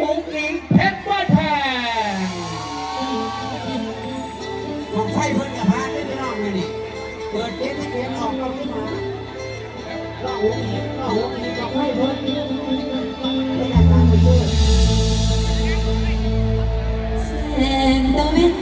อุ้งอิงเพชรบ้านแพงของไฟเพิ่นกับพาได้ไม่น้องเลยนี่เปิดเกมให้เกมออกเราขึ้นมาเราอุ้งอีกเราหัวอีกกับไฟเพิ่นไม่อยากตามไปด้วยแสงตะเวน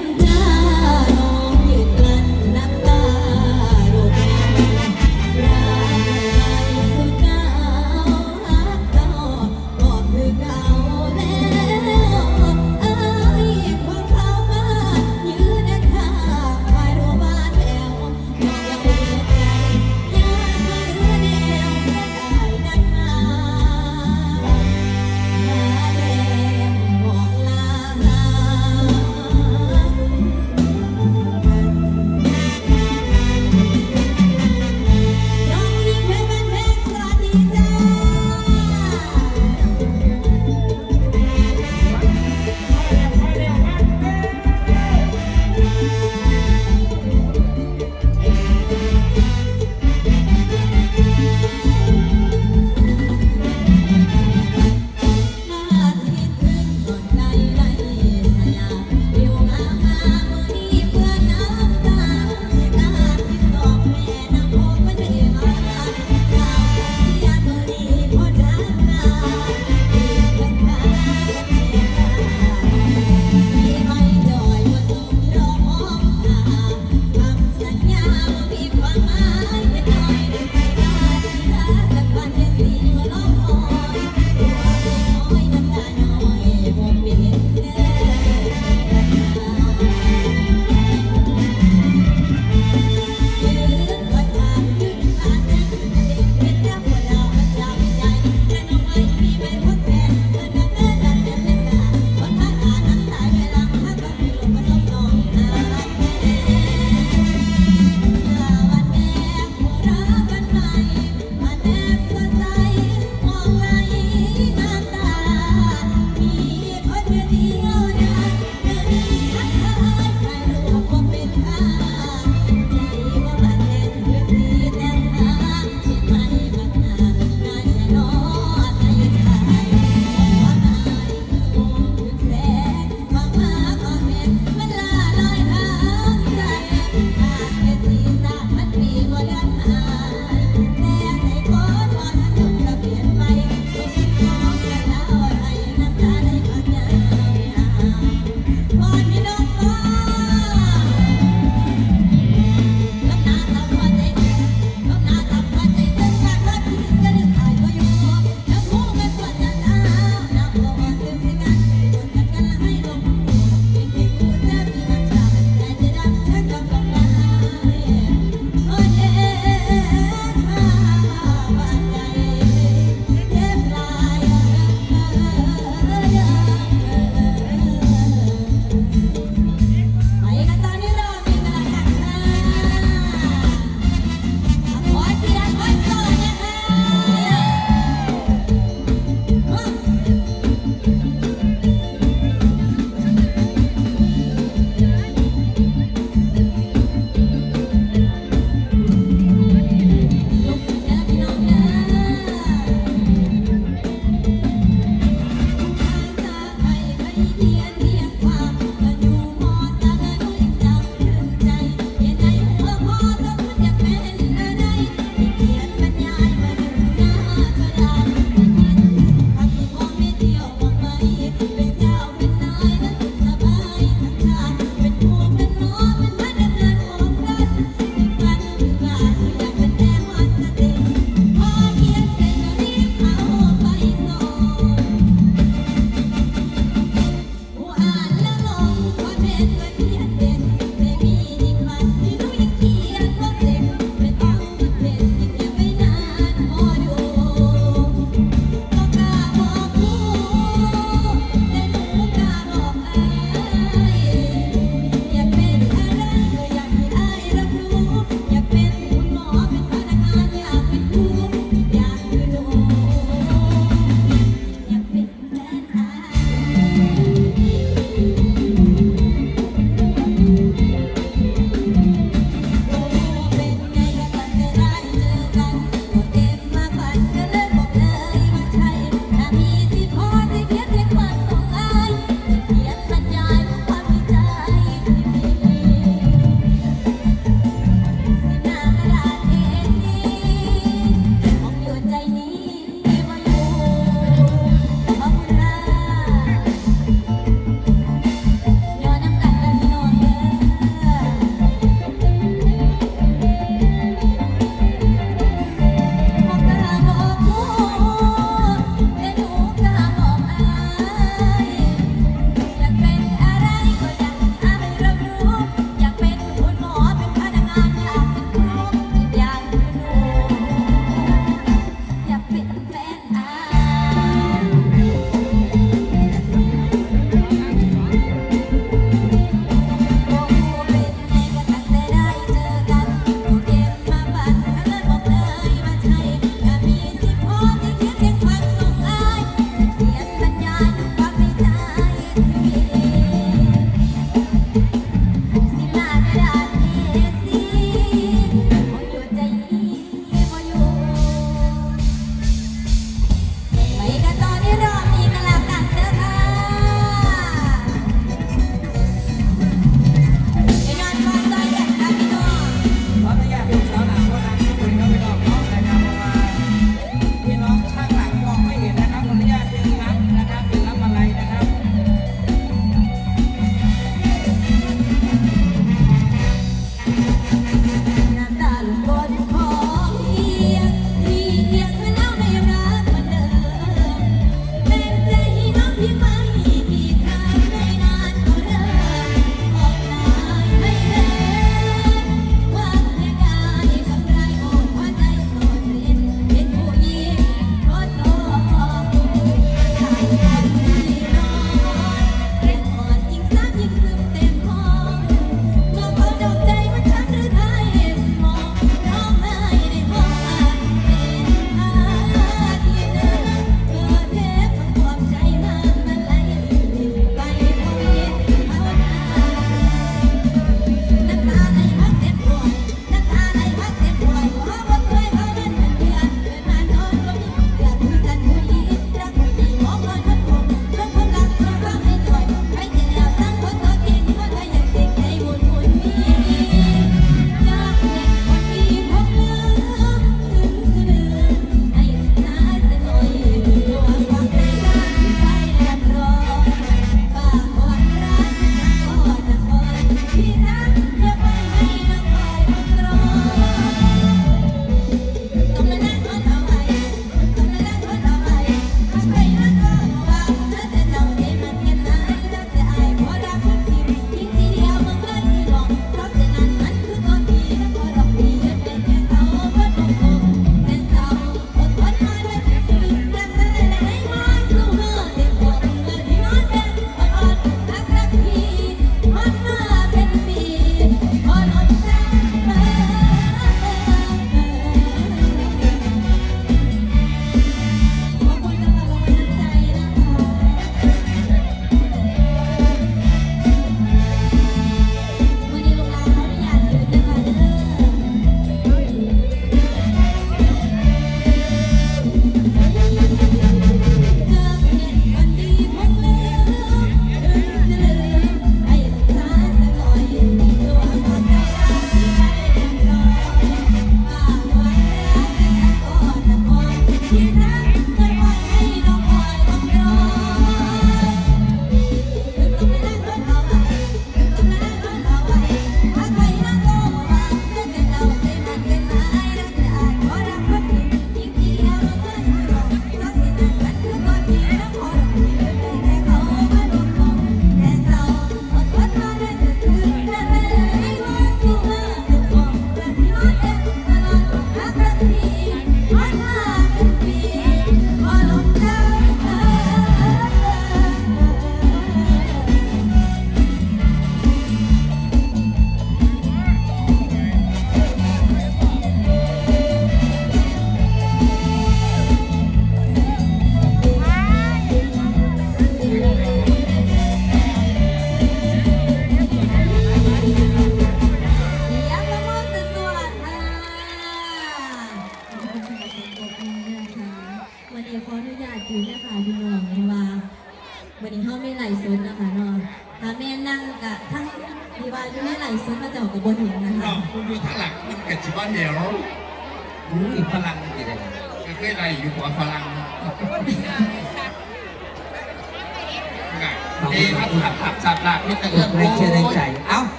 ถับสับหลักนี่แต่เอื้อมไม่เชื่อในใจ เอ้า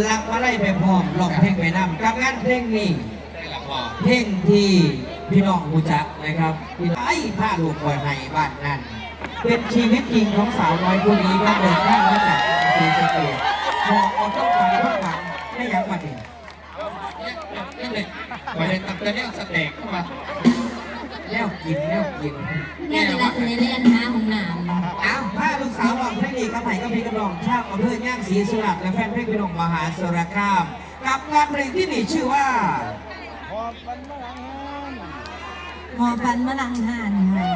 หลักมาไล่ไปพร้อมลองเพลงไปนำกับงานเพลงนี้ ได้หลักพอเพลงที่พี่น้องรู้จักนะครับพี่ไอ้ผ้าลูกคอยให้บ้านนั้นเป็นชีวิตจริงของสาวน้อยคนนี้ครับเดินทางมาจากสีสะเกดมองออกต้องการพักหวังไม่อยากมาเองนี่เลยประเด็นตั้งแต่เนี้ยสเต็กเข้ามา แล้วกินแล้วกินแม่เป็นไรจะได้เรียนหาของหนามอ้าวถ้าลูกสาวลองเพลงนี้ครับไหนก็พี่กำลองชาวอำเภอย่างศรีสุราษฎร์และแฟนเพลงพี่น้องมหาสารคาม กับงานเพลงที่มีชื่อว่าหอฟันมะลังหานค่ะ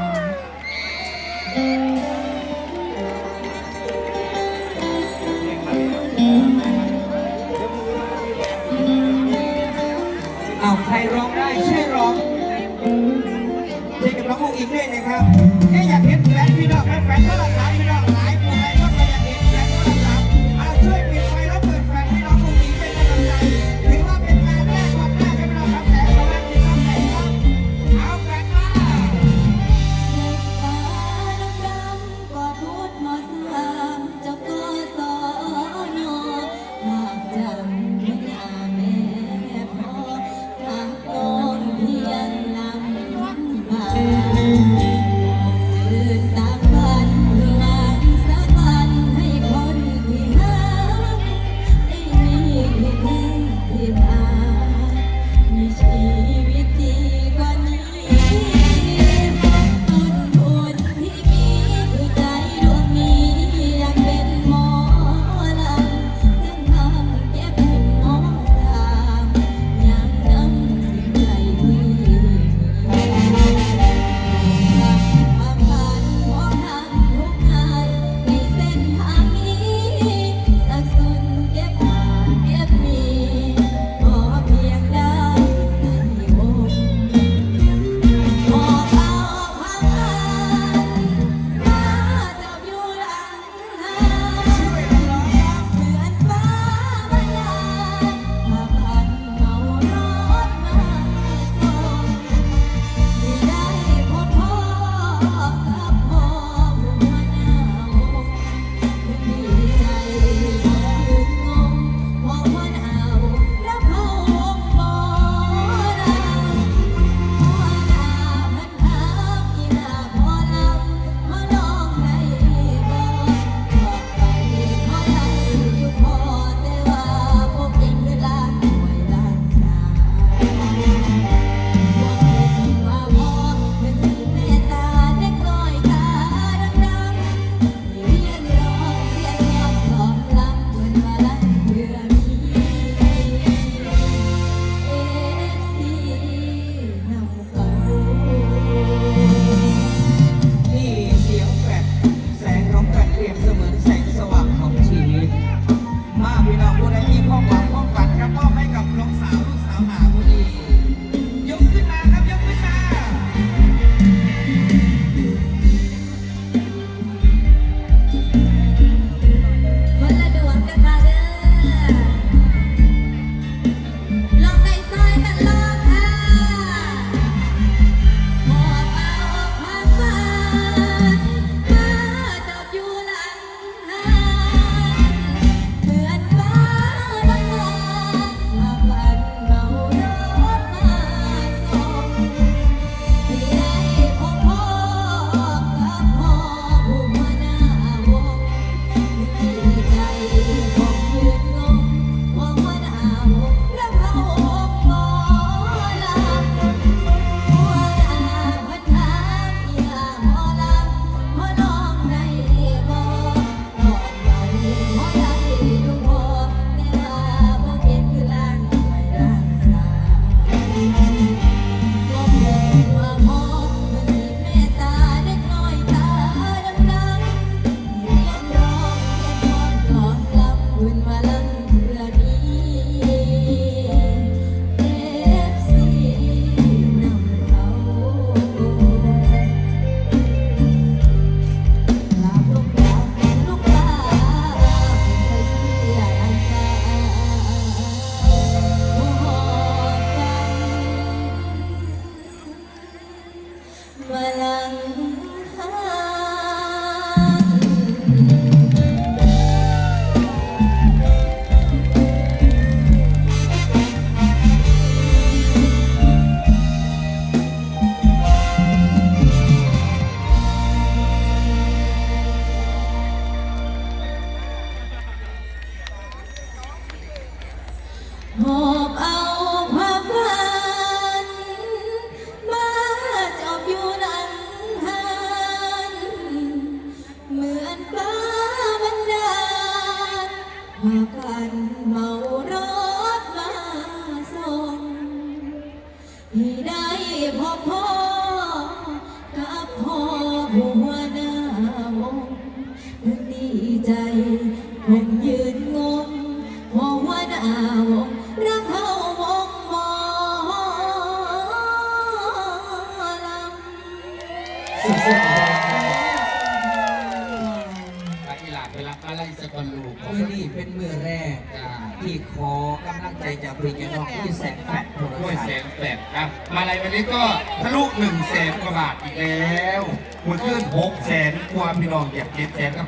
เอาใครร้องได้ช่วยร้อง น้องมุกอีกด้วยนะครับแค่อยากเห็นแฟนพี่น้องแฟนแฟนโทรศัพท์พี่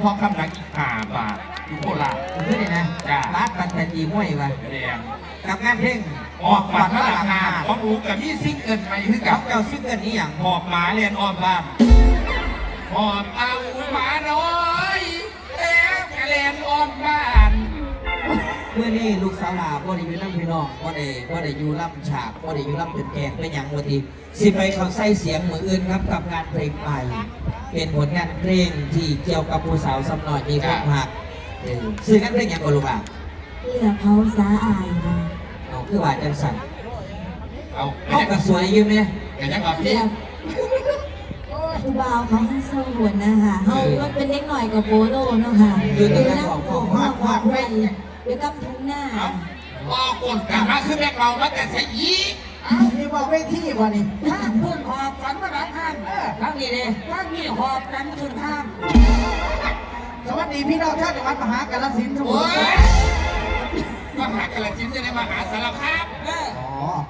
พราะคำนักอีกห้าบาทอยู่โคราชขึ้นเลยนะจ้าร้านปัตตานีห้วยวะแดงกับงานเพลงออกฝันว่าราคาของรู้กับนี่ซิ่งเกินไปคือกักับบเจ้าซิงเกิลนี้อย่างหอบหมาเรียนอ้อมบ้านหอบเอาหมาน้อยแล้วกระเรียนอ้อมบ้าน เมื่อนี้ลูกสาวลาบ่ได้อยู่น้ำพี่น้องบ่ได้บ่ได้อยู่ล่ำฉากบ่ได้อยู่ล่ำเป็นแกงเป็นหยังวันทีสิไปเขาใส่เสียงมืออื่นครับกับงานเพลงใหม่เป็นผลงานเพลงที่เกี่ยวกับผู้สาวสำน้อยมีความหักเออซึ่งงานเพลงหยังก็ลูกอะเลือกเขาสาอายค่ะเอาคือว่าจังสั่นเอาเขาก็สวยอยู่เนี่ยแต่ยังแบบเลืพี่ อกผู้บ่าวเขาให้สมวนนะคะเขาก็เป็นเล็กหน่อยกับโบโลเนาะค่ะอยู่น้ำของพ่อพ่อไว้อ ยู่กับทุ่งหน้าเอาออกกดกลับมาคือแม่เรามาแต่เสียยีอ้าวนี่บอกเวทีบ่นี่ถ้าพูดหอบฝันมาหลังห้างเออทั้งนี้เลยถ้ามีหอบกันขึ้นห้างสวัสดีพี่น้องชาวจังหวัดมหากาฬสินธุ์ทุกคโอ้นยมหากระสินธุ์จะได้มหาสารคาม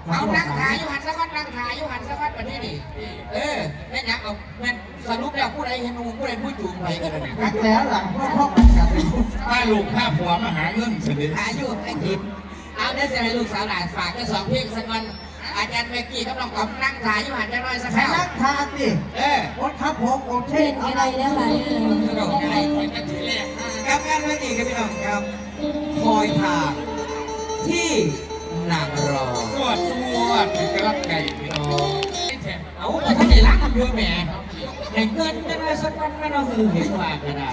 เอออ๋อเอานั่งถ่ายอยู่หันสักวันนั่งถ่ายอยู่หันสักวันวันนี้นี่เออแม่นยังเอาแม่นสรุปแล้วผู้ใดเห็นหนูผู้ใดผู้จูงไปกันเลยรักแล้วหลังพ่อพ่อกันกันถ้าลูกถ้าผัวมาหาเงินเสด็จถ่ายอยู่ไอ้ทิพเอาได้เสียให้ลูกสาวหลานฝากแค่สองเพลงสักวันอาจารย์เมกกี้กับน้องกอมนั่งถ่ายอยู่หันจะน้อยสักให้ครั้งนั่งทานดิเออโอ๊ตครับผมโอเคเล่นกันได้แล้วค่ะกระโดดไงคนกันทีแรกกับงานวันนี้ครับพี่น้องครับคอยทางที่ นางรอสวดสวดถึงกระลักไก่พี่น้องเอาแต่ถ้าได้รักกันด้วยแหมเห็นเงินจะได้สักวันไม่ต้องคือเห็นว่าก็ได้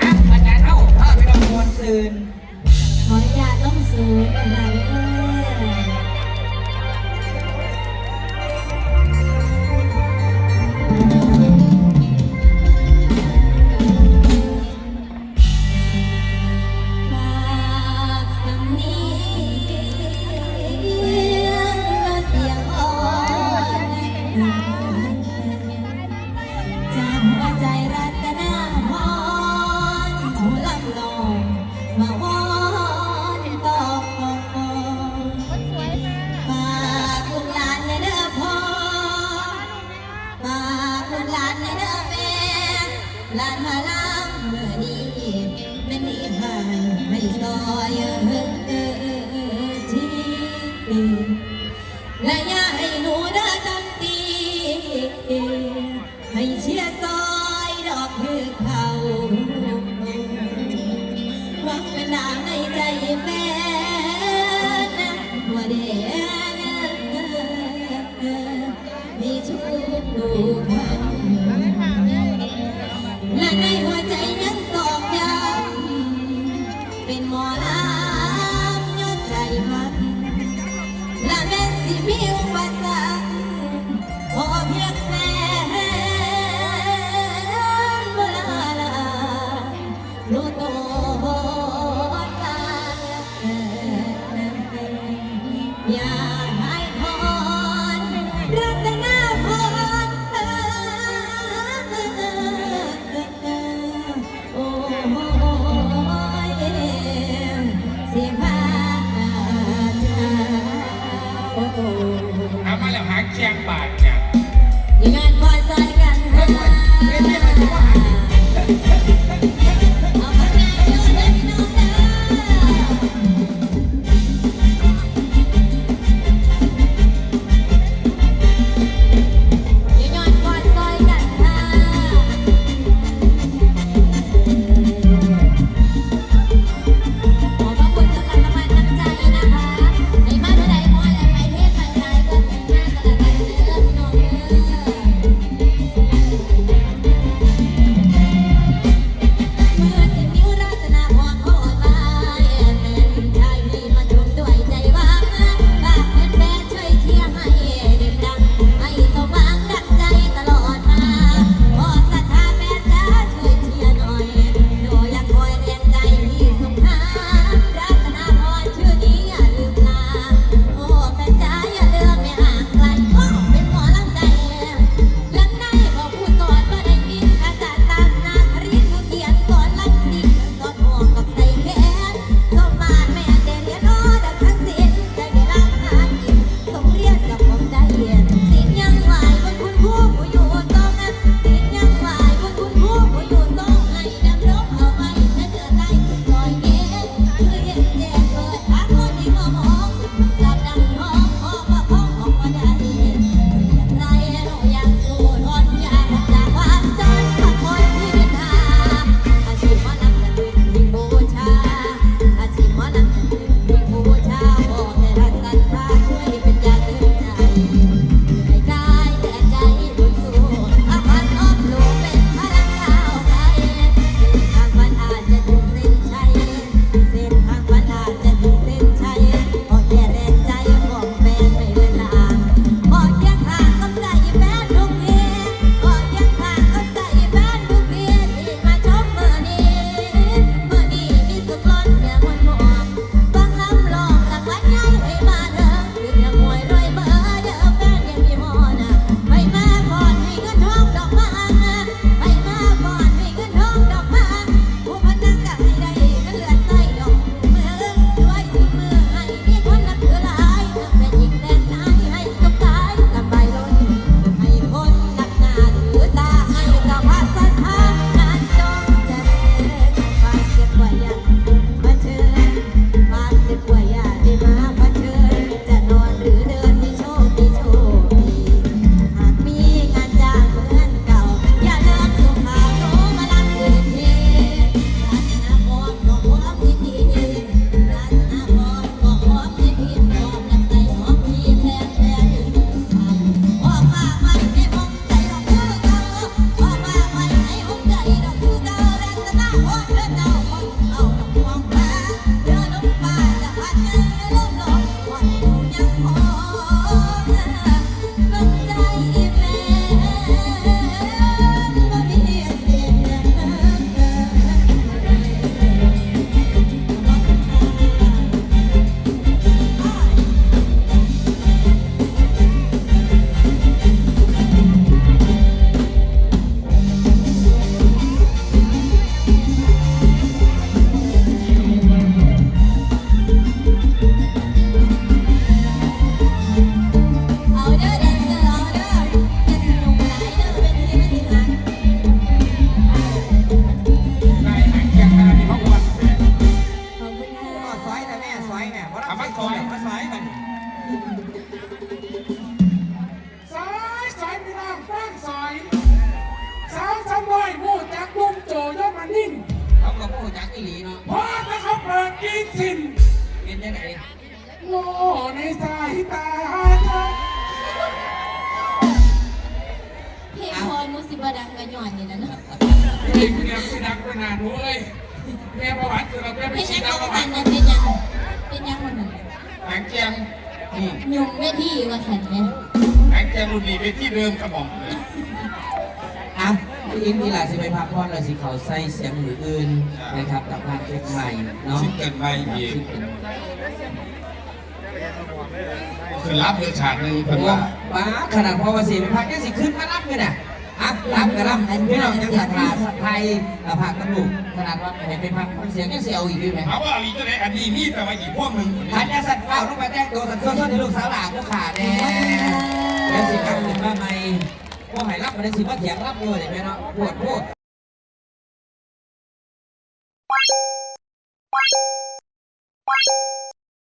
อะอาจารย์เท่าถ้าพี่น้องมวลซืนขออนุญาตต้องซื้อนะคะ มื่อนี้เป็นนี่ผ่านไม่ซอยเออเออเออที่และ เราปเป็นฉียัดงเอาประไงวัตินเป็นยัง เป็นยังมันหางเจียงอืมยุงเวทีว่าสันเนี่ยหางเจียงรุ่นนี้ไปที่เดิมกระหม่อมเลยอะพี่อินนี่แหละสิไปพักผ่อนเลยสิเขาใส่เสียงหรืออื่นนะครับกับงานเพลงใหม่เนาะซิงเกิลใหม่อีกคือรับเลยฉากหนึ่งเพิ่นโอ้ว่า ป้าขนาดพอมาสีไปพักยังสิขึ้นมารับเลยน่ะ อะรับก็รับพี่น้องยังศรัทธาสัทไทยกับผักกันลูกขนาดว่าเห็นไปพักเสียงยังเสียวอีกด้วยไหมเอาว่าเอาอีกตัวไหนอันนี้มีแต่ว่าอีกพวกหนึ่งทันยาสัตว์เฝ้าต้องไปแต่งตัวสัตว์ส้นๆในลูกสาวหลานก็ขาดแน่แล้วสิกลับขึ้นมาใหม่พวกหายรับมาได้สิว่าเถียงรับเลยเห็นไหมเนาะปวดปวด